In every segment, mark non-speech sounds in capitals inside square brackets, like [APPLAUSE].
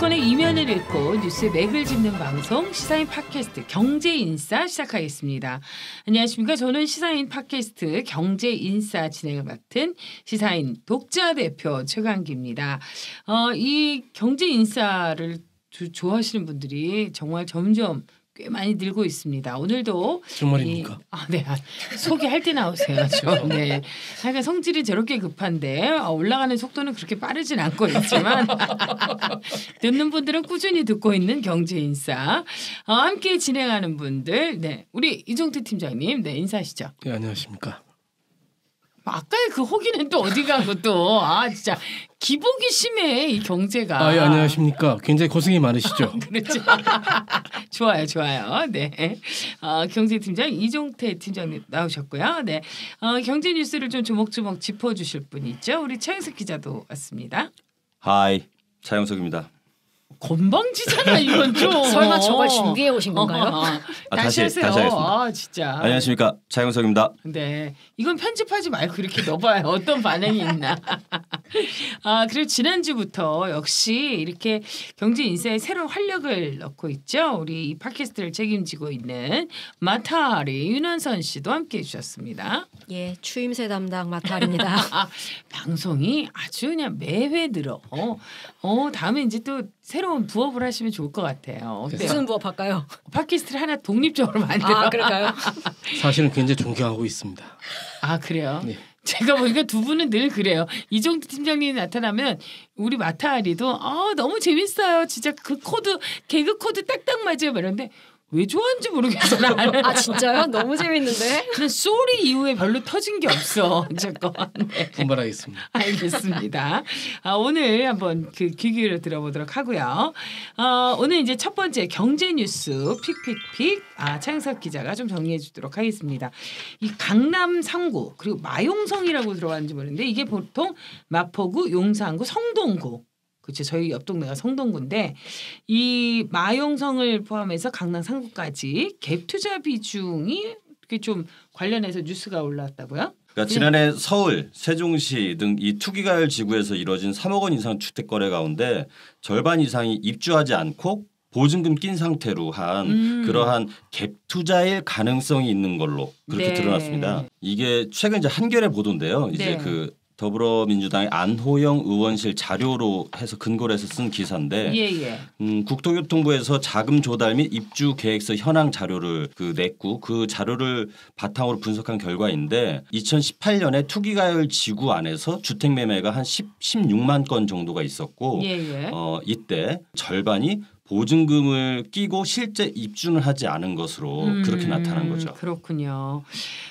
정치권의 이면을 읽고 뉴스의 맥을 짚는 방송 시사인 팟캐스트 경제인싸 시작하겠습니다. 안녕하십니까? 저는 시사인 팟캐스트 경제인싸 진행을 맡은 시사인 독자 대표 최강기입니다. 어, 이 경제인싸를 좋아하시는 분들이 정말 점점 꽤 많이 늘고 있습니다. 오늘도 정말입니까? 이, 아, 네. 아, 소개할 때 나오세요. [LAUGHS] 좀. 네. 하여간 성질이 저렇게 급한데 어, 올라가는 속도는 그렇게 빠르진 않고 있지만 [LAUGHS] 듣는 분들은 꾸준히 듣고 있는 경제인싸 어, 함께 진행하는 분들 네. 우리 이종태 팀장님 네, 인사하시죠. 네, 안녕하십니까? 그 호기는 또 어디 가고 또 아 진짜 기복이 심해 이 경제가. 아, 예, 안녕하십니까? 굉장히 고생이 많으시죠? [LAUGHS] 그렇죠. [LAUGHS] 좋아요, 좋아요. 네, 어, 경제팀장 이종태 팀장님 나오셨고요. 네, 어, 경제 뉴스를 좀 조목조목 짚어주실 분 있죠. 우리 최영석 기자도 왔습니다. 하이 차영석입니다. 건방지잖아 이건 좀. [LAUGHS] 설마 저걸 준비해 오신 건가요? 어, 어, 어. 아, 다시 하세요. 다시 하겠습니다. 아 진짜. 안녕하십니까 차영석입니다. 네, 이건 편집하지 말고 이렇게 넣어봐요. 어떤 반응이 있나. [LAUGHS] [LAUGHS] 아 그리고 지난주부터 역시 이렇게 경제 인사에 새로운 활력을 넣고 있죠. 우리 이 팟캐스트를 책임지고 있는 마타리 윤한선 씨도 함께 해 주셨습니다. 예, 추임새 담당 마타리입니다. [LAUGHS] 아, 방송이 아주 그냥 매회 늘어. 어, 어 다음에 이제 또 새로운 부업을 하시면 좋을 것 같아요. 어때요? 무슨 부업 할까요? 팟캐스트를 하나 독립적으로 만들어. 아, 그럴까요? [LAUGHS] 사실은 굉장히 존경하고 있습니다. 아 그래요? 네. 제가 보니까 두 분은 늘 그래요. 이종태 팀장님이 나타나면 우리 마타리도 아 너무 재밌어요. 진짜 그 코드 개그 코드 딱딱 맞아요. 이러는데 왜 좋아하는지 모르겠어 나는. 아 진짜요? 너무 재밌는데. 근데 쏘리 이후에 별로 터진 게 없어. 잠깐. 네. 분발하겠습니다. 알겠습니다. 아, 오늘 한번 그 귀기를 들어보도록 하고요. 어, 오늘 이제 첫 번째 경제 뉴스 픽픽픽 아, 차영석 기자가 좀 정리해 주도록 하겠습니다. 이 강남 상구 그리고 마용성이라고 들어가는지 모르는데 이게 보통 마포구, 용산구, 성동구 그렇죠. 저희 옆 동네가 성동구인데 이 마용성을 포함해서 강남 상구까지 갭 투자 비중이 좀 관련해서 뉴스가 올라왔다고요? 그러니까 지난해 서울, 세종시 등 이 투기가열 지구에서 이뤄진 3억 원 이상 주택 거래 가운데 절반 이상이 입주하지 않고 보증금 낀 상태로 한 음. 그러한 갭 투자일 가능성이 있는 걸로 그렇게 네. 드러났습니다. 이게 최근 이제 한겨레 보도인데요. 이제 네. 그 더불어민주당의 안호영 의원실 자료로 해서 근거를 해서 쓴 기사인데 예, 예. 음, 국토교통부에서 자금 조달 및 입주 계획서 현황 자료를 그 냈고 그 자료를 바탕으로 분석한 결과인데 2018년에 투기가열 지구 안에서 주택 매매가 한 10, 16만 건 정도가 있었고 예, 예. 어, 이때 절반이 보증금을 끼고 실제 입주는 하지 않은 것으로 음, 그렇게 나타난 거죠. 그렇군요.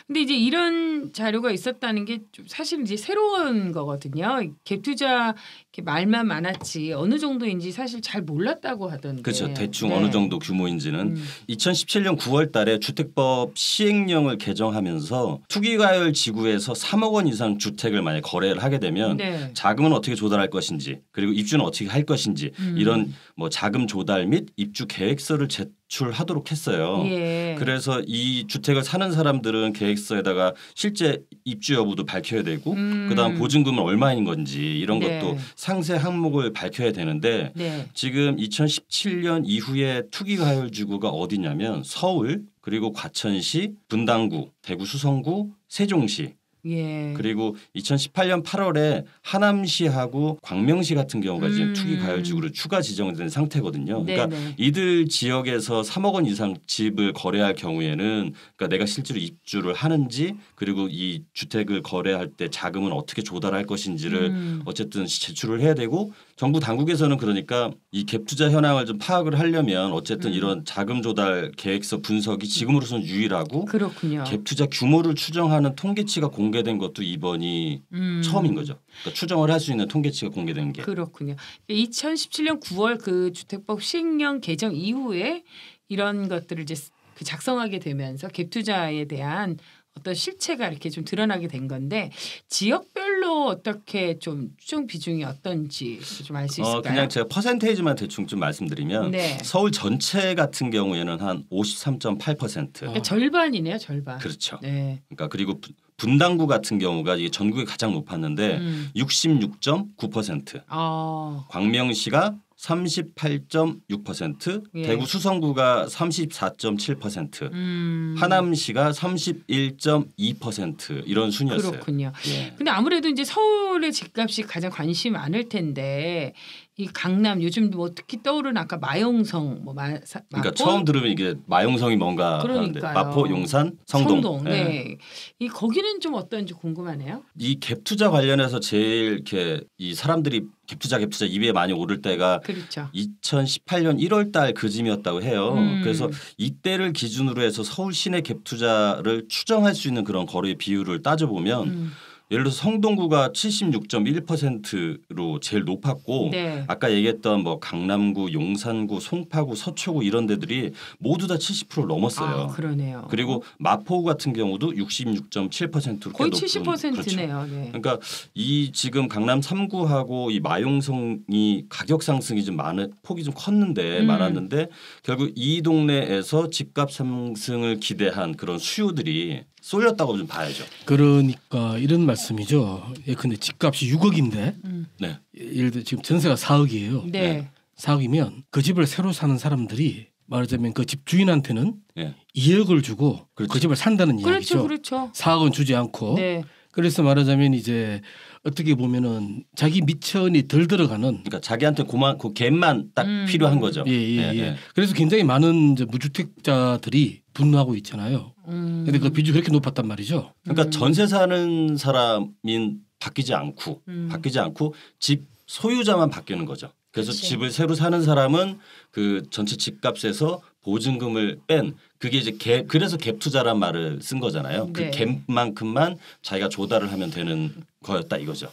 근데 이제 이런 자료가 있었다는 게 좀 사실 이제 새로운 거거든요. 갭 투자 말만 많았지 어느 정도인지 사실 잘 몰랐다고 하던데. 그렇죠. 대충 네. 어느 정도 규모인지는 음. 2017년 9월 달에 주택법 시행령을 개정하면서 투기가열 지구에서 3억 원 이상 주택을 만약 거래를 하게 되면 네. 자금은 어떻게 조달할 것인지 그리고 입주는 어떻게 할 것인지 음. 이런 뭐 자금 조달 및 입주 계획서를 제 제출하도록 했어요. 예. 그래서 이 주택을 사는 사람들은 계획서에다가 실제 입주 여부도 밝혀야 되고 음. 그다음 보증금은 얼마인 건지 이런 네. 것도 상세 항목을 밝혀야 되는데 네. 지금 2017년 이후에 투기 가열 지구가 어디냐면 서울 그리고 과천시, 분당구, 대구 수성구, 세종시 예. 그리고 2018년 8월에 하남시하고 광명시 같은 경우가 음. 지금 투기 가열지구로 추가 지정된 상태거든요. 그러니까 네네. 이들 지역에서 3억 원 이상 집을 거래할 경우에는 그러니까 내가 실제로 입주를 하는지 그리고 이 주택을 거래할 때 자금은 어떻게 조달할 것인지를 음. 어쨌든 제출을 해야 되고 정부 당국에서는 그러니까 이 갭 투자 현황을 좀 파악을 하려면 어쨌든 음. 이런 자금 조달 계획서 분석이 지금으로서는 유일하고 그렇군요. 갭 투자 규모를 추정하는 통계치가 공개된 것도 이번이 음. 처음인 거죠. 그러니까 추정을 할 수 있는 통계치가 공개된 게 그렇군요. 2017년 9월 그 주택법 시행령 개정 이후에 이런 것들을 이제 그 작성하게 되면서 갭 투자에 대한 어떤 실체가 이렇게 좀 드러나게 된 건데 지역별로 어떻게 좀 추정 비중이 어떤지 좀 알 수 있을까요? 어, 그냥 제가 퍼센테이지만 대충 좀 말씀드리면 네. 서울 전체 같은 경우에는 한 53.8%. 그러니까 절반이네요, 절반. 그렇죠. 네. 그러니까 그리고 분당구 같은 경우가 이게 전국에 가장 높았는데 음. 66.9%. 아. 광명시가 38.6%, 예. 대구 수성구가 34.7%, 음. 하남시가 31.2% 이런 순이었어요. 그렇군요. 예. 근데 아무래도 이제 서울의 집값이 가장 관심이 많을 텐데 이 강남 요즘 뭐 특히 떠오르는 아까 마용성 뭐 마, 사, 그러니까? 처음 들으면 이게 마용성이 뭔가 그러니까요. 마포, 용산, 성동. 예. 네. 이 거기는 좀 어떤지 궁금하네요. 이 갭 투자 관련해서 제일 이렇게 이 사람들이 갭 투자 갭 투자 입에 많이 오를 때가 그렇죠. 2018년 1월 달 그쯤이었다고 해요. 음. 그래서 이때를 기준으로 해서 서울 시내 갭 투자를 추정할 수 있는 그런 거래 비율을 따져 보면 음. 예를 들어서 성동구가 76.1%로 제일 높았고 네. 아까 얘기했던 뭐 강남구, 용산구, 송파구, 서초구 이런 데들이 모두 다 70%를 넘었어요. 아, 그러네요. 그리고 마포구 같은 경우도 66.7%로 거의 높은 70%네요. 네. 그러니까 이 지금 강남 3구하고 이 마용성이 가격 상승이 좀 많은 폭이 좀 컸는데 음. 많았는데 결국 이 동네에서 집값 상승을 기대한 그런 수요들이 쏠렸다고 좀 봐야죠. 그러니까 이런 말씀이죠. 예, 근데 집값이 6억인데 음. 네. 예를 들어 지금 전세가 4억이에요. 네. 4억이면 그 집을 새로 사는 사람들이 말하자면 그 집 주인한테는 예. 2억을 주고 그렇죠. 그 집을 산다는 그렇죠, 이야기죠. 그렇죠. 4억은 주지 않고 네. 그래서 말하자면 이제 어떻게 보면은 자기 미천이 덜 들어가는 그러니까 자기한테 고만 그 갭만 딱 음. 필요한 거죠. 예, 예, 예, 예. 예. 그래서 굉장히 많은 이제 무주택자들이 분노하고 있잖아요. 음. 근데 그 비중이 그렇게 높았단 말이죠. 그러니까 음. 전세 사는 사람인 바뀌지 않고 음. 바뀌지 않고 집 소유자만 바뀌는 거죠. 그래서 그치. 집을 새로 사는 사람은 그 전체 집값에서 보증금을 뺀 그게 이제 갭 그래서 갭 투자란 말을 쓴 거잖아요. 네. 그 갭만큼만 자기가 조달을 하면 되는 거였다 이거죠.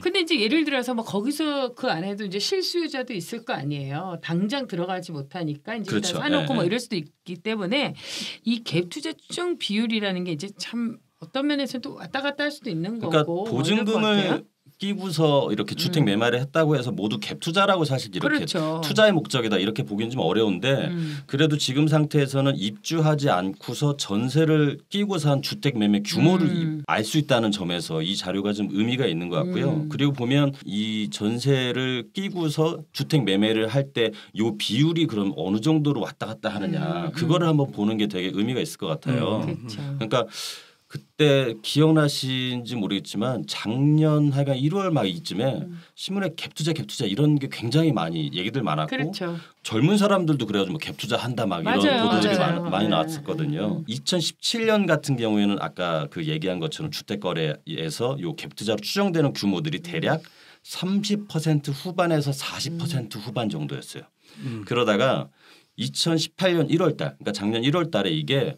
근데 이제 예를 들어서 뭐 거기서 그 안에도 이제 실수요자도 있을 거 아니에요. 당장 들어가지 못하니까 이제 그렇죠. 일단 사놓고 예, 뭐 예. 이럴 수도 있기 때문에 이 갭 투자 추정 비율이라는 게 이제 참 어떤 면에서는 또 왔다 갔다 할 수도 있는 그러니까 거고 뭐. 보증금을 끼고서 이렇게 주택 음. 매매를 했다고 해서 모두 갭 투자라고 사실 이렇게 그렇죠. 투자의 목적이다 이렇게 보기는 좀 어려운데 음. 그래도 지금 상태에서는 입주하지 않고서 전세를 끼고 산 주택 매매 규모를 음. 알수 있다는 점에서 이 자료가 좀 의미가 있는 것 같고요. 음. 그리고 보면 이 전세를 끼고서 주택 매매를 할 때 요 비율이 그럼 어느 정도로 왔다 갔다 하느냐 음. 그거를 한번 보는 게 되게 의미가 있을 것 같아요. 음. 그렇죠. 그러니까 그때 기억나신지 모르겠지만 작년 하여간 1월 말 이쯤에 음. 신문에 갭투자 갭투자 이런 게 굉장히 많이 얘기들 많았고 그렇죠. 젊은 사람들도 그래가지고 뭐 갭투자 한다 막 이런 맞아요. 보도들이 맞아요. 많, 많이 네. 나왔었거든요. 음. 2017년 같은 경우에는 아까 그 얘기한 것처럼 주택 거래에서 요 갭투자로 추정되는 규모들이 대략 30% 후반에서 40% 후반 정도였어요. 음. 그러다가 2018년 1월 달, 그러니까 작년 1월 달에 이게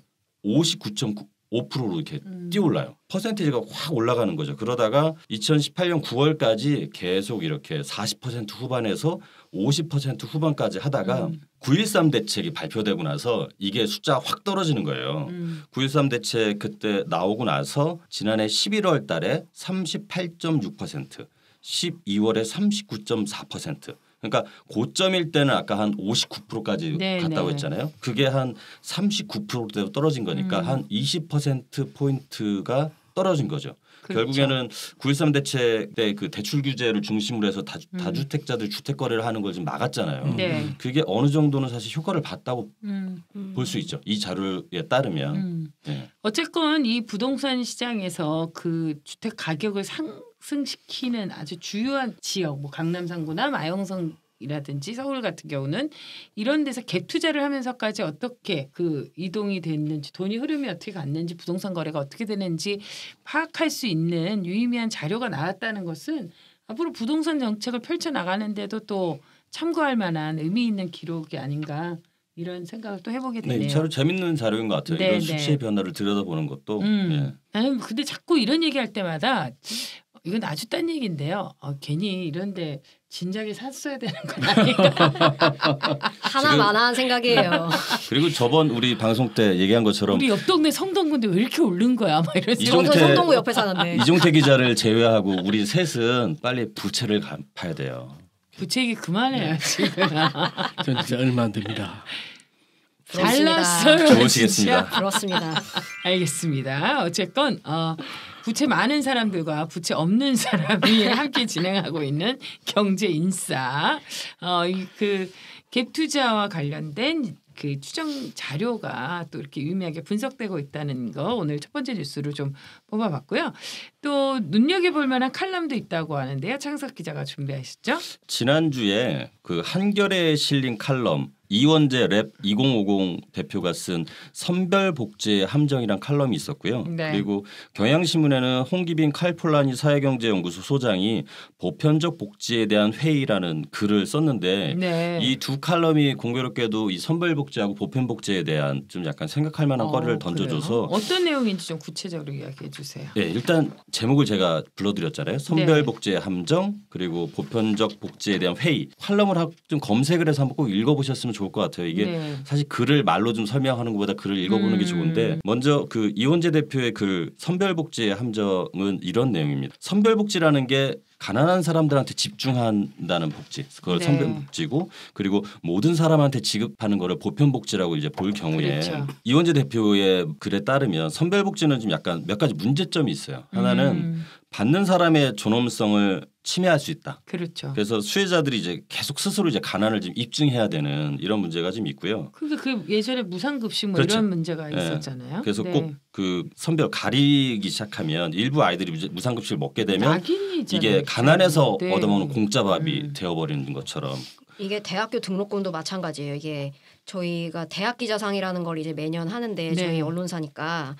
59.5%로 이렇게 음. 뛰어올라요. 퍼센테이지가 확 올라가는 거죠. 그러다가 2018년 9월까지 계속 이렇게 40% 후반에서 50% 후반까지 하다가 음. 9.13 대책이 발표되고 나서 이게 숫자가 확 떨어지는 거예요. 음. 9.13 대책 그때 나오고 나서 지난해 11월 달에 38.6%, 12월에 39.4%. 그러니까 고점일 때는 아까 한 59%까지 네, 갔다고 네. 했잖아요. 그게 한 39%대로 떨어진 거니까 음. 한20% 포인트가 떨어진 거죠. 그렇죠. 결국에는 9.13 대책 때 그 대출 규제를 중심으로 해서 다, 음. 다주택자들 주택 거래를 하는 걸 좀 막았잖아요. 네. 그게 어느 정도는 사실 효과를 봤다고 음. 볼수 있죠. 이 자료에 따르면. 음. 예. 어쨌건 이 부동산 시장에서 그 주택 가격을 상 승시키는 아주 주요한 지역, 뭐 강남 상구나 마영성 이라든지 서울 같은 경우는 이런 데서 갭 투자를 하면서까지 어떻게 그 이동이 됐는지 돈이 흐름이 어떻게 갔는지 부동산 거래가 어떻게 되는지 파악할 수 있는 유의미한 자료가 나왔다는 것은 앞으로 부동산 정책을 펼쳐 나가는데도 또 참고할 만한 의미 있는 기록이 아닌가 이런 생각을 또 해보게 네, 되네요. 이 자료 재밌는 자료인 것 같아요. 네, 이런 네. 수치의 변화를 들여다보는 것도. 음. 예. 나는 근데 자꾸 이런 얘기할 때마다 이건 아주 딴 얘기인데요. 어, 괜히 이런데 진작에 샀어야 되는 건 아닌가. [LAUGHS] 하나만한 생각이에요. [LAUGHS] 그리고 저번 우리 방송 때 얘기한 것처럼 우리 옆 동네 성동군데 왜 이렇게 오른 거야? 막 이런 이종- 이종태- 성동구 옆에 사는데. [LAUGHS] 이종태 기자를 제외하고 우리 셋은 빨리 부채를 갚아야 돼요. 부채기 그만해요 지금. 전 진짜 얼마 안 됩니다. 잘났어요. 좋으시겠습니다. 그렇습니다. 알겠습니다. 어쨌건 어, 부채 많은 사람들과 부채 없는 사람이 [LAUGHS] 함께 진행하고 있는 경제 인싸. 어 그 갭 투자와 관련된 그 추정 자료가 또 이렇게 유의미하게 분석되고 있다는 거 오늘 첫 번째 뉴스로 좀 뽑아봤고요. 또 눈여겨볼 만한 칼럼도 있다고 하는데요. 창석 기자가 준비하셨죠? 지난주에 그 한결에 실린 칼럼 이원재 랩 2050 대표가 쓴 선별 복지의 함정이란 칼럼이 있었고요. 네. 그리고 경향신문에는 홍기빈 칼폴라니 사회경제연구소 소장이 보편적 복지에 대한 회의라는 글을 썼는데 네. 이두 칼럼이 공교롭게도 이 선별 복지하고 보편 복지에 대한 좀 약간 생각할 만한 어, 거리를 그래요? 던져줘서 어떤 내용인지 좀 구체적으로 이야기해 주세요. 예, 일단 제목을 제가 불러드렸잖아요. 네. 선별 복지의 함정 그리고 보편적 복지에 대한 회의. 칼럼을 하- 좀 검색을 해서 한번 꼭 읽어보셨으면 좋을 것 같아요. 이게 네. 사실 글을 말로 좀 설명하는 것보다 글을 읽어보는 게 음. 좋은데 먼저 그 이원재 대표의 글 선별복지의 함정은 이런 내용입니다. 선별복지라는 게 가난한 사람들한테 집중한다는 복지, 그걸 네. 선별복지고 그리고 모든 사람한테 지급하는 거를 보편복지라고 이제 볼 경우에 그렇죠. 이원재 대표의 글에 따르면 선별복지는 좀 약간 몇 가지 문제점이 있어요. 하나는 음, 받는 사람의 존엄성을 침해할 수 있다. 그렇죠. 그래서 수혜자들이 이제 계속 스스로 이제 가난을 좀 입증해야 되는 이런 문제가 좀 있고요. 그게 그 예전에 무상급식 뭐 그렇죠. 이런 문제가 네. 있었잖아요. 그래서 네. 꼭그 선별 가리기 시작하면 일부 아이들이 무상급식을 먹게 되면 낙인이잖아요. 이게 가난해서 네. 얻어먹는 공짜밥이 음. 되어버리는 것처럼 이게 대학교 등록금도 마찬가지예요. 이게 저희가 대학 기자상이라는 걸 이제 매년 하는데 네. 저희 언론사니까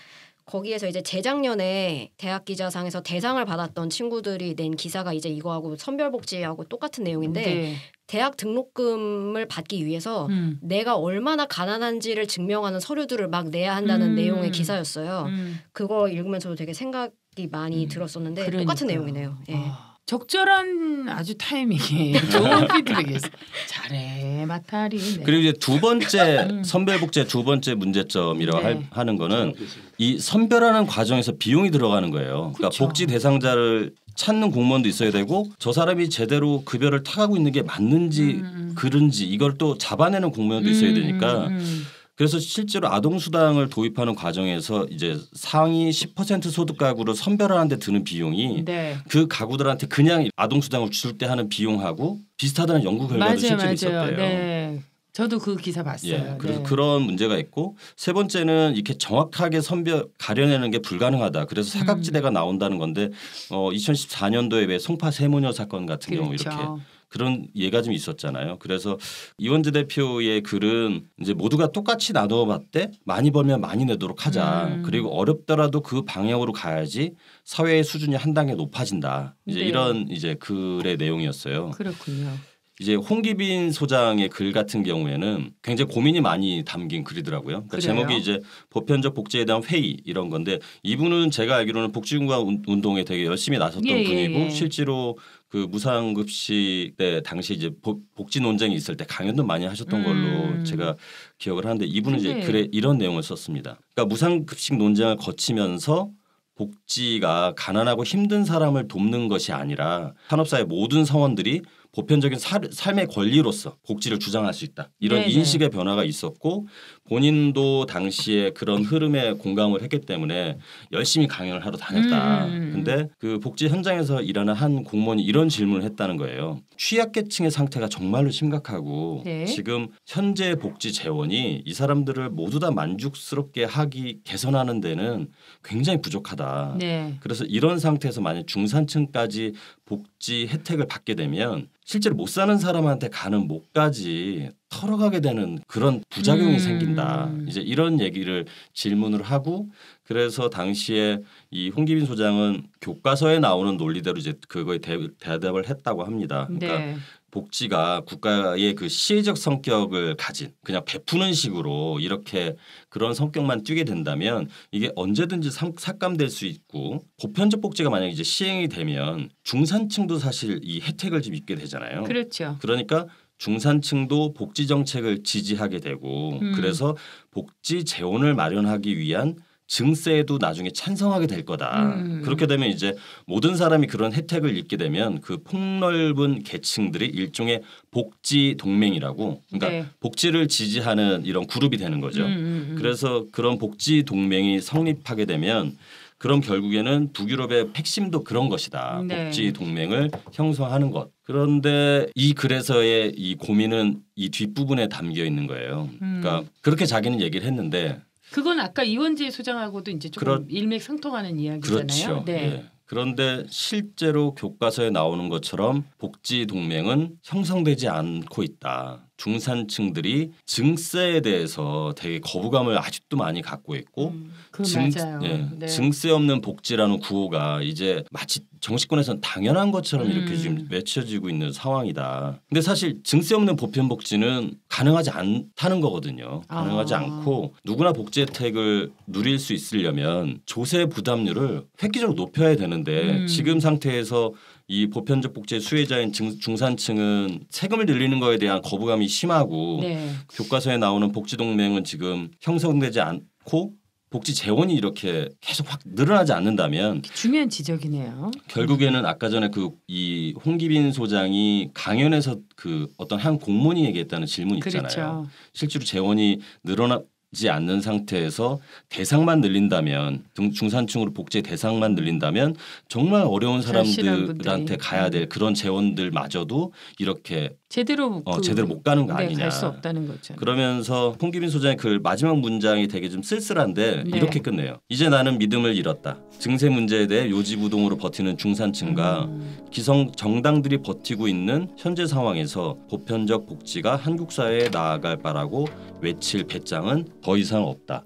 거기에서 이제 재작년에 대학 기자상에서 대상을 받았던 친구들이 낸 기사가 이제 이거하고 선별복지하고 똑같은 내용인데 네. 대학 등록금을 받기 위해서 음. 내가 얼마나 가난한지를 증명하는 서류들을 막 내야 한다는 음. 내용의 기사였어요. 음. 그거 읽으면 저도 되게 생각이 많이 들었었는데 똑같은 그러니까요. 내용이네요. 예. 아, 적절한 아주 타이밍에 [LAUGHS] 좋은 피드백이었어. 잘해 마타리. 네. 그리고 이제 두 번째 [LAUGHS] 음. 선별복지의 두 번째 문제점이라고 네. 할- 하는 거는 이 선별하는 과정에서 비용이 들어가는 거예요. 그러니까 그쵸. 복지 대상자를 찾는 공무원도 있어야 되고 저 사람이 제대로 급여를 타가고 있는 게 맞는지 음. 그른지 이걸 또 잡아내는 공무원도 있어야 되니까 음, 음, 그래서 실제로 아동 수당을 도입하는 과정에서 이제 상위 10% 소득 가구로 선별하는 데 드는 비용이 음. 네. 그 가구들한테 그냥 아동 수당을 줄 때 하는 비용하고 비슷하다는 연구 결과도 맞아요, 실제로 맞아요. 있었대요. 네. 저도 그 기사 봤어요. 예, 그래서 네. 그런 문제가 있고 세 번째는 이렇게 정확하게 선별 가려내는 게 불가능하다. 그래서 음. 사각지대가 나온다는 건데 어, 2014년도에 왜 송파 세모녀 사건 같은 경우 그렇죠. 이렇게 그런 예가 좀 있었잖아요. 그래서 이원재 대표의 글은 이제 모두가 똑같이 나눠 봤대 많이 벌면 많이 내도록 하자. 음. 그리고 어렵더라도 그 방향으로 가야지 사회의 수준이 한 단계 높아진다. 이제 네. 이런 이제 글의 내용이었어요. 그렇군요. 이제 홍기빈 소장의 글 같은 경우에는 굉장히 고민이 많이 담긴 글이더라고요. 그러니까? 제목이 이제 보편적 복지에 대한 회의 이런 건데 이분은 제가 알기로는 복지공간 운- 운동에 되게 열심히 나섰던 예, 예, 분이고 예. 실제로 그 무상급식 때 당시 이제 복- 복지 논쟁이 있을 때 강연도 많이 하셨던 음. 걸로 제가 기억을 하는데 이분은 이제 글에 이런 내용을 썼습니다. 그러니까 무상급식 논쟁을 거치면서 복지가 가난하고 힘든 사람을 돕는 것이 아니라 산업사의 모든 성원들이 보편적인 살, 삶의 권리로서 복지를 주장할 수 있다. 이런 네네. 인식의 변화가 있었고 본인도 당시에 그런 흐름에 공감을 했기 때문에 열심히 강연을 하러 다녔다. 음. 근데 그 복지 현장에서 일하는 한 공무원이 이런 질문을 했다는 거예요. 취약계층의 상태가 정말로 심각하고 네. 지금 현재 복지 재원이 이 사람들을 모두 다 만족스럽게 하기 개선하는 데는 굉장히 부족하다. 네. 그래서 이런 상태에서 만약 중산층까지 복지 혜택을 받게 되면 실제로 못 사는 사람한테 가는 목까지 털어가게 되는 그런 부작용이 음. 생긴다. 이제 이런 얘기를 질문을 하고 그래서 당시에 이 홍기빈 소장은 교과서에 나오는 논리대로 이제 그거에 대, 대답을 했다고 합니다. 그러니까 네. 복지가 국가의 그 시혜적 성격을 가진 그냥 베푸는 식으로 이렇게 그런 성격만 띠게 된다면 이게 언제든지 상- 삭감될 수 있고 보편적 복지가 만약 이제 시행이 되면 중산층도 사실 이 혜택을 좀 입게 되잖아요. 그렇죠. 그러니까 중산층도 복지 정책을 지지하게 되고 음. 그래서 복지 재원을 마련하기 위한 증세에도 나중에 찬성하게 될 거다. 음. 그렇게 되면 이제 모든 사람이 그런 혜택을 입게 되면 그 폭넓은 계층들이 일종의 복지 동맹이라고 그러니까 네. 복지를 지지하는 이런 그룹이 되는 거죠. 음, 음, 음. 그래서 그런 복지 동맹이 성립하게 되면 그럼 결국에는 북유럽의 핵심도 그런 것이다. 네. 복지 동맹을 형성하는 것. 그런데 이 글에서의 이 고민은 이 뒷부분에 담겨 있는 거예요. 음. 그러니까 그렇게 자기는 얘기를 했는데 그건 아까 이원재 소장하고도 이제 조금 그렇- 일맥상통하는 이야기잖아요. 그렇죠. 네. 예. 그런데 실제로 교과서에 나오는 것처럼 복지 동맹은 형성되지 않고 있다. 중산층들이 증세에 대해서 되게 거부감을 아직도 많이 갖고 있고 음, 그 증, 맞아요. 예, 네. 증세 없는 복지라는 구호가 이제 마치 정치권에서는 당연한 것처럼 이렇게 음. 지금 외쳐지고 있는 상황이다. 근데 사실 증세 없는 보편 복지는 가능하지 않다는 거거든요. 가능하지 아. 않고 누구나 복지 혜택을 누릴 수 있으려면 조세 부담률을 획기적으로 높여야 되는데 음. 지금 상태에서 이 보편적 복지의 수혜자인 중- 중산층은 세금을 늘리는 거에 대한 거부감이 심하고 네. 교과서에 나오는 복지 동맹은 지금 형성되지 않고 복지 재원이 이렇게 계속 확 늘어나지 않는다면 중요한 지적이네요. 결국에는 아까 전에 그 이 홍기빈 소장이 강연에서 그 어떤 한 공무원이 얘기했다는 질문 있잖아요. 그렇죠. 실제로 재원이 늘어나 지 않는 상태에서 대상만 늘린다면 등- 중산층으로 복지 대상만 늘린다면 정말 어려운 사람들한테. 가야 될 그런 재원들마저도 이렇게 제대로 어, 그- 제대로 못 가는 거 네, 아니냐. 갈수 없다는 거죠. 그러면서 홍기빈 소장의 그 마지막 문장이 되게 좀 쓸쓸한데 네. 이렇게 끝내요. 이제 나는 믿음을 잃었다. 증세 문제에 대해 요지부동으로 버티는 중산층과 음, 기성 정당들이 버티고 있는 현재 상황에서 보편적 복지가 한국 사회에 나아갈 바라고 외칠 배짱은 더 이상 없다.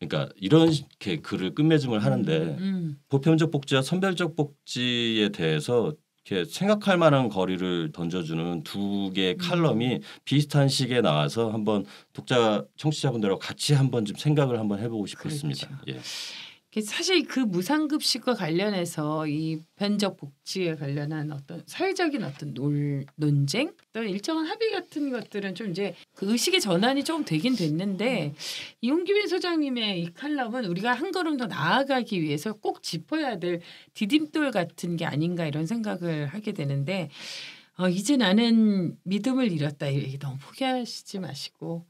그러니까 이렇게 글을 끝맺음을 하는데 음, 보편적 복지와 선별적 복지에 대해서 이렇게 생각할 만한 거리를 던져주는 두 개의 칼럼이 비슷한 시기에 나와서 한번 독자 청취자분들하고 같이 한번 좀 생각을 한번 해보고 싶었습니다. 예. 이게 사실 그 무상급식과 관련해서 이 변적 복지에 관련한 어떤 사회적인 어떤 논, 논쟁, 또 일정한 합의 같은 것들은 좀 이제 그 의식의 전환이 조금 되긴 됐는데 이용기빈 소장님의 이 칼럼은 우리가 한 걸음 더 나아가기 위해서 꼭 짚어야 될 디딤돌 같은 게 아닌가 이런 생각을 하게 되는데 어, 이제 나는 믿음을 잃었다. 이 얘기 너무 포기하시지 마시고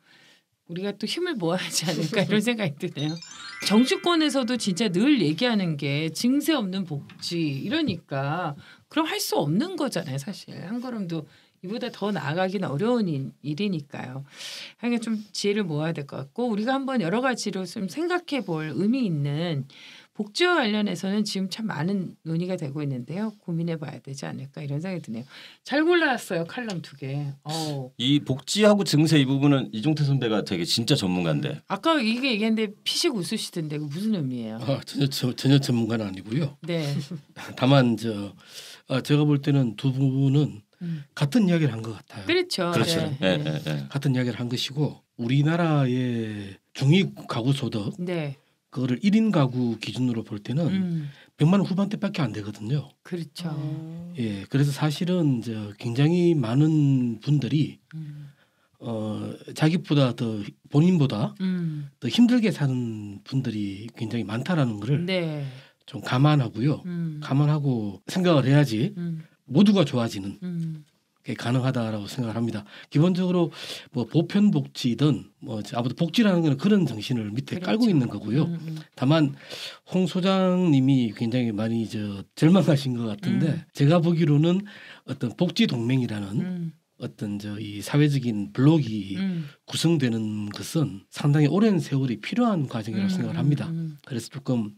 우리가 또 힘을 모아야 하지 않을까 이런 [LAUGHS] 생각이 드네요. 정치권에서도 진짜 늘 얘기하는 게 증세 없는 복지 이러니까 그럼 할 수 없는 거잖아요 사실 한 걸음도 이보다 더 나아가기는 어려운 일, 일이니까요. 하여간 좀 지혜를 모아야 될 것 같고 우리가 한번 여러 가지로 좀 생각해 볼 의미 있는 복지와 관련해서는 지금 참 많은 논의가 되고 있는데요. 고민해 봐야 되지 않을까 이런 생각이 드네요. 잘 골라왔어요 칼럼 두 개. 어. 이 복지하고 증세 이 부분은 이종태 선배가 되게 진짜 전문가인데 아까 이게 얘기했는데 피식 웃으시던데 그 무슨 의미예요? 아, 전혀 저- 전혀 전문가는 아니고요. 네. [LAUGHS] 다만 저 아, 제가 볼 때는 두 분은 음. 같은 이야기를 한 것 같아요. 그렇죠. 그렇죠. 네. 예, 네. 예, 예. 같은 이야기를 한 것이고 우리나라의 중위 가구 소득 네. 그거를 1인 가구 기준으로 볼 때는 음. 100만 원 후반대밖에 안 되거든요. 그렇죠. 음. 예, 그래서 사실은 저 굉장히 많은 분들이 음. 어 자기보다 더 본인보다 음. 더 힘들게 사는 분들이 굉장히 많다라는 것을 네. 좀 감안하고요. 음. 감안하고 생각을 해야지 음. 모두가 좋아지는 음. 게 가능하다라고 생각을 합니다. 기본적으로 뭐 보편 복지든 뭐 아무튼 복지라는 거는 그런 정신을 밑에 그렇죠. 깔고 있는 거고요. 음, 음. 다만 홍 소장님이 굉장히 많이 저 절망하신 것 같은데 음. 제가 보기로는 어떤 복지 동맹이라는 음. 어떤 저 이 사회적인 블록이 음. 구성되는 것은 상당히 오랜 세월이 필요한 과정이라고 음. 생각을 합니다. 음. 그래서 조금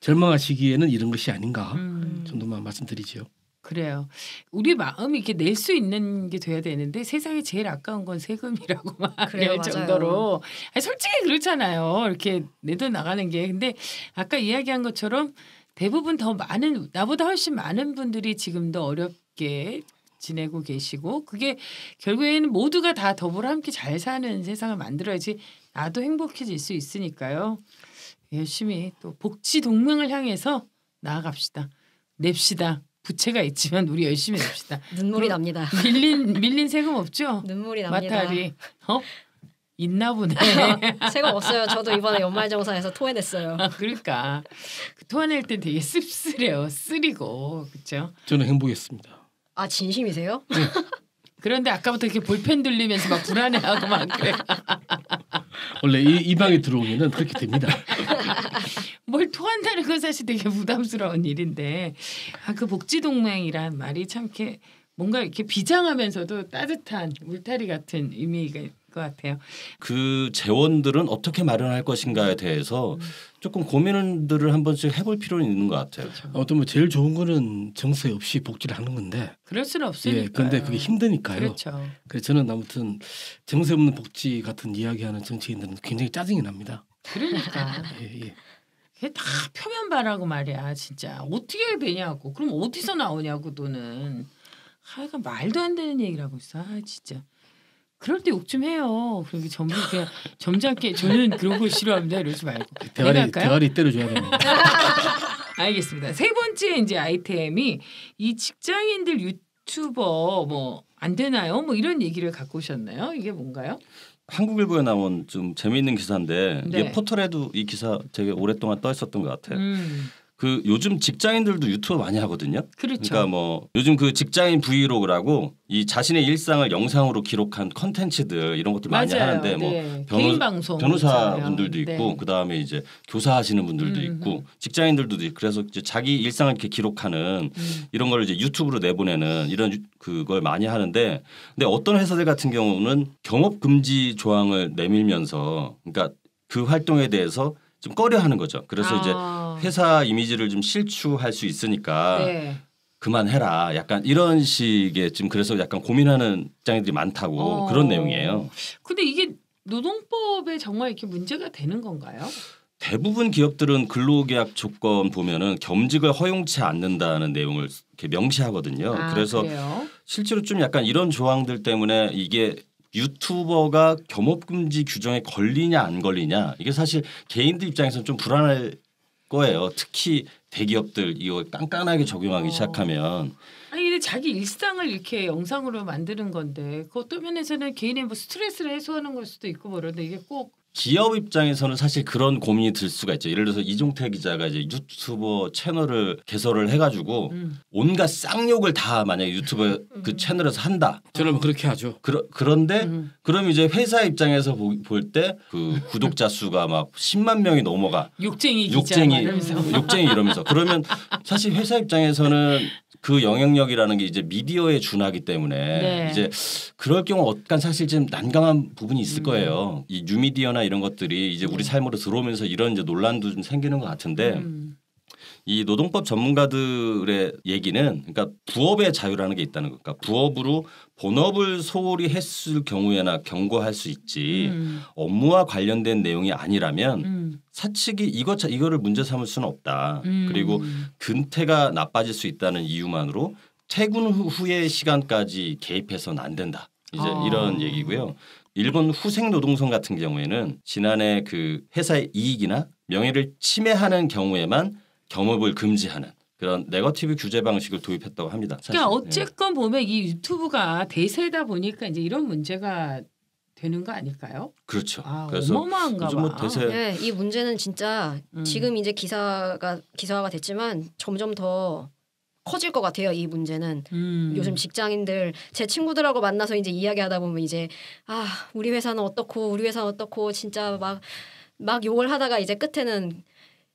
절망하시기에는 이런 것이 아닌가 음. 정도만 말씀드리죠. 그래요. 우리 마음이 이렇게 낼 수 있는 게 돼야 되는데 세상에 제일 아까운 건 세금이라고 [LAUGHS] 말할. 정도로 아니, 솔직히 그렇잖아요. 이렇게 내 돈 나가는 게 근데 아까 이야기한 것처럼 대부분 더 많은 나보다 훨씬 많은 분들이 지금도 어렵게 지내고 계시고 그게 결국에는 모두가 다 더불어 함께 잘 사는 세상을 만들어야지 나도 행복해질 수 있으니까요. 열심히 또 복지 동맹을 향해서 나아갑시다. 냅시다. 부채가 있지만 우리 열심히 냅시다. [LAUGHS] 눈물이 그럼- 납니다. 밀린 밀린 세금 없죠? 눈물이 납니다. 마타리 어 있나 보네. [LAUGHS] 새거 없어요. 저도 이번에 연말정산에서 토해냈어요. 아, 그러니까 그 토해낼 때 되게 씁쓸해요. 쓰리고 그렇죠. 저는 행복했습니다. 아 진심이세요? 그런데 아까부터 이렇게 볼펜 들리면서 막 불안해하고 막 그래. 원래 이, 이 방에 들어오면은 그렇게 됩니다. [LAUGHS] 뭘 토한다는 건 사실 되게 부담스러운 일인데 아 그 복지 동맹이란 말이 참 이렇게 뭔가 이렇게 비장하면서도 따뜻한 울타리 같은 의미가 것 같아요. 그 재원들은 어떻게 마련할 것인가에 대해서 조금 고민들을 한 번씩 해볼 필요는 있는 것 같아요. 그렇죠. 어떤 뭐 제일 좋은 거는 정세 없이 복지를 하는 건데. 그럴 수는 없으니까. 예, 근데 그게 힘드니까요. 그렇죠. 그래서 저는 아무튼 정세 없는 복지 같은 이야기하는 정치인들은 굉장히 짜증이 납니다. 그러니까 [LAUGHS] 예, 예. 그게 다 표면바라고 말이야 진짜. 어떻게 되냐고. 그럼 어디서 나오냐고 돈은 하여간 말도 안 되는 얘기를 하고 있어. 아 진짜. 그럴 때 욕 좀 해요. 그렇게 점점 그냥 [LAUGHS] 점잖게 저는 그런 거 싫어합니다. 이러지 말고. 대가리? 대가리 때려줘야 됩니다. [LAUGHS] 알겠습니다. 세 번째 이제 아이템이 이 직장인들 유튜버 뭐 안 되나요? 뭐 이런 얘기를 갖고 오셨나요? 이게 뭔가요 한국일보에 나온 좀 재미있는 기사인데 네. 이게 포털에도 이 기사 되게 오랫동안 떠 있었던 것 같아요. 음 그 요즘 직장인들도 유튜브 많이 하거든요. 그렇죠 그러니까 뭐 요즘 그 직장인 브이로그라고 이 자신의 일상을 영상으로 기록한 컨텐츠들 이런 것들 많이 맞아요. 하는데 뭐 네. 변호- 개인 방송 변호사 있잖아요. 분들도 있고 네. 그 다음에 이제 교사하시는 분들도 음, 있고 직장인들도 있고 그래서 이제 자기 일상을 이렇게 기록하는 음. 이런 걸 이제 유튜브로 내보내는 이런 유- 그걸 많이 하는데 근데 어떤 회사들 같은 경우는 경업 금지 조항을 내밀면서 그러니까 그 활동에 대해서 좀 꺼려하는 거죠. 그래서 이제 아. 회사 이미지를 좀 실추할 수 있으니까 네. 그만해라. 약간 이런 식의 지금 그래서 약간 고민하는 직장인들이 많다고 어. 그런 내용이에요. 근데 이게 노동법에 정말 이렇게 문제가 되는 건가요? 대부분 기업들은 근로계약 조건 보면은 겸직을 허용치 않는다는 내용을 이렇게 명시하거든요. 아, 그래서 그래요? 실제로 좀 약간 이런 조항들 때문에 이게 유튜버가 겸업금지 규정에 걸리냐 안 걸리냐 이게 사실 개인들 입장에서는 좀 불안할 거예요. 특히 대기업들 이거 깐깐하게 적용하기 어. 시작하면 아니 근데 자기 일상을 이렇게 영상으로 만드는 건데 그 어떤 면에서는 개인의 뭐 스트레스를 해소하는 걸 수도 있고 뭐 그런데 이게 꼭 기업 입장에서는 사실 그런 고민이 들 수가 있죠. 예를 들어서 이종태 기자가 이제 유튜버 채널을 개설을 해가지고 음. 온갖 쌍욕을 다 만약에 유튜브 그 채널에서 한다. 저는 뭐 그렇게 하죠. 그러, 그런데 음. 그럼 이제 회사 입장에서 볼 때 그 [LAUGHS] 구독자 수가 막 10만 명이 넘어가 욕쟁이 기자 욕쟁이 욕쟁이 이러면서 그러면 사실 회사 입장에서는 그 영향력이라는 게 이제 미디어에 준하기 때문에 네. 이제 그럴 경우 약간 사실 좀 난감한 부분이 있을 음. 거예요. 이 뉴미디어나 이런 것들이 이제 우리 삶으로 들어오면서 이런 이제 논란도 좀 생기는 것 같은데 음. 이 노동법 전문가들의 얘기는 그러니까 부업의 자유라는 게 있다는 거. 그러니까 부업으로 본업을 소홀히 했을 경우에나 경고할 수 있지 음. 업무와 관련된 내용이 아니라면 음. 사측이 자- 이거를 문제 삼을 수는 없다. 음. 그리고 근태가 나빠질 수 있다는 이유만으로 퇴근 후- 후의 시간까지 개입해서는 안 된다. 이제 아. 이런 얘기고요. 일본 후생 노동성 같은 경우에는 지난해 그 회사의 이익이나 명예를 침해하는 경우에만 경업을 금지하는 그런 네거티브 규제 방식을 도입했다고 합니다. 사실. 그러니까 예. 어쨌건 보면 이 유튜브가 대세다 보니까 이제 이런 문제가 되는 거 아닐까요? 그렇죠. 아 그래서 어마어마한가 뭐 봐. 대세 네, 이 문제는 진짜 음. 지금 이제 기사가 기사화가 됐지만 점점 더 커질 것 같아요. 이 문제는 음. 요즘 직장인들 제 친구들하고 만나서 이제 이야기하다 보면 이제 아 우리 회사는 어떻고 우리 회사는 어떻고 진짜 막막 욕을 하다가 이제 끝에는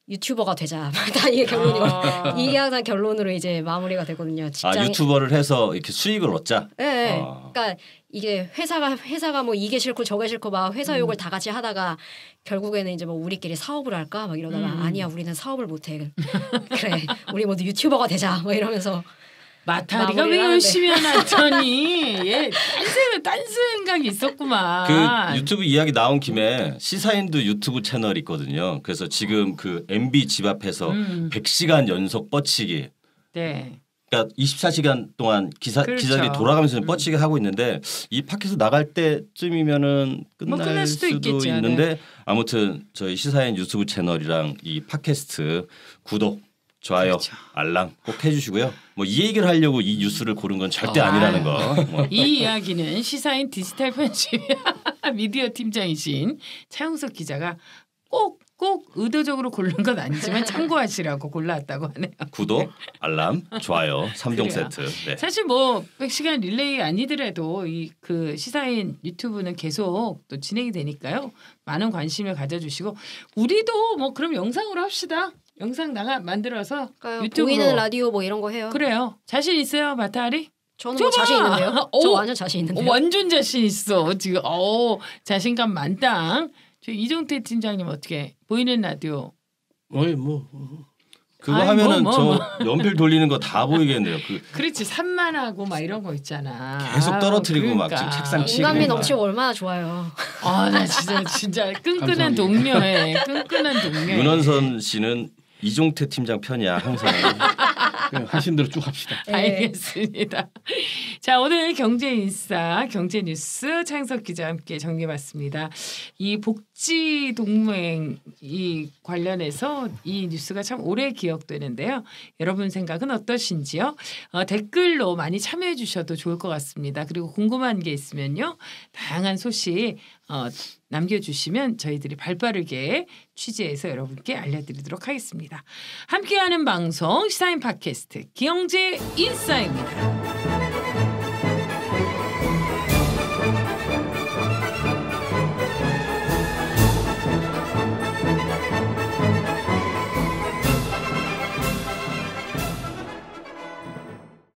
유튜버가 되자 [LAUGHS] 다 이게 결론이 아. 이게 항상 결론으로 이제 마무리가 되거든요. 아 직장 유튜버를 해서 이렇게 수익을 얻자. 예, 예. 아. 그러니까 이게 회사가 회사가 뭐 이게 싫고 저게 싫고 막 회사 욕을 다 같이 하다가 결국에는 이제 뭐 우리끼리 사업을 할까 막 이러다가 음. 아니야 우리는 사업을 못 해. [LAUGHS] 그래 우리 모두 유튜버가 되자 뭐 이러면서 마타리가 왜. 열심히 하나 했더니 얘 딴생 딴 생각이 있었구만. 그 유튜브 이야기 나온 김에 시사인도 유튜브 채널 있거든요. 그래서 지금 그 MB 집 앞에서 음. 100시간 연속 뻗치기. 네. 그러니까 24시간 동안 기사 그렇죠. 기자들이 돌아가면서 음. 뻗치기 하고 있는데 이 팟캐스트 나갈 때쯤이면은 끝날, 뭐 끝날 수도 수도, 있겠죠. 네. 있는데 아무튼 저희 시사인 유튜브 채널이랑 이 팟캐스트 구독 좋아요, 그렇죠. 알람 꼭 해주시고요. 뭐 이 얘기를 하려고 이 뉴스를 고른 건 절대 아. 아니라는 거. 뭐. 이 이야기는 시사인 디지털 편집 [LAUGHS] 미디어 팀장이신 차용석 기자가 꼭 꼭 의도적으로 고른 건 아니지만 [LAUGHS] 참고하시라고 골라왔다고 하네요. 구독, 알람, 좋아요 3종 그래요. 세트. 네. 사실 뭐 100시간 릴레이 아니더라도 이 그 시사인 유튜브는 계속 또 진행이 되니까요. 많은 관심을 가져주시고 우리도 뭐 그럼 영상으로 합시다. 영상 나가 만들어서 그러니까요. 유튜브로 보이는 라디오 뭐 이런 거 해요. 그래요. 자신 있어요, 마타리? 저는 뭐. 자신 있는데요. [LAUGHS] 저 오. 완전 자신 어, 있는데요. 완전 자신 있어 지금. 어 자신감 만땅. 저 이종태 팀장님 어떻게 보이는 라디오? 어이 뭐 그거 아이, 하면은 뭐, 뭐, 저 연필 돌리는 거 다 보이겠네요. 그 그렇지 산만하고 막 이런 거 있잖아. 계속 떨어뜨리고 막 그러니까. 지금 책상 치고 인간미 막. 넘치고 얼마나 좋아요. 아 나 진짜 진짜 끈끈한. 동료해. 끈끈한 동료. 윤원선 씨는 이종태 팀장 편이야 항상. [LAUGHS] 하신 대로 쭉 합시다. 네. 알겠습니다. 자 오늘 경제 인싸 경제 뉴스 창석 기자 와 함께 정리해봤습니다. 이 복지 동맹 이 관련해서 이 뉴스가 참 오래 기억되는데요. 여러분 생각은 어떠신지요? 어, 댓글로 많이 참여해 주셔도 좋을 것 같습니다. 그리고 궁금한 게 있으면요, 다양한 소식 어, 남겨주시면 저희들이 발빠르게 취재해서 여러분께 알려드리도록 하겠습니다. 함께하는 방송 시사인 팟캐스트 기영재 인싸입니다.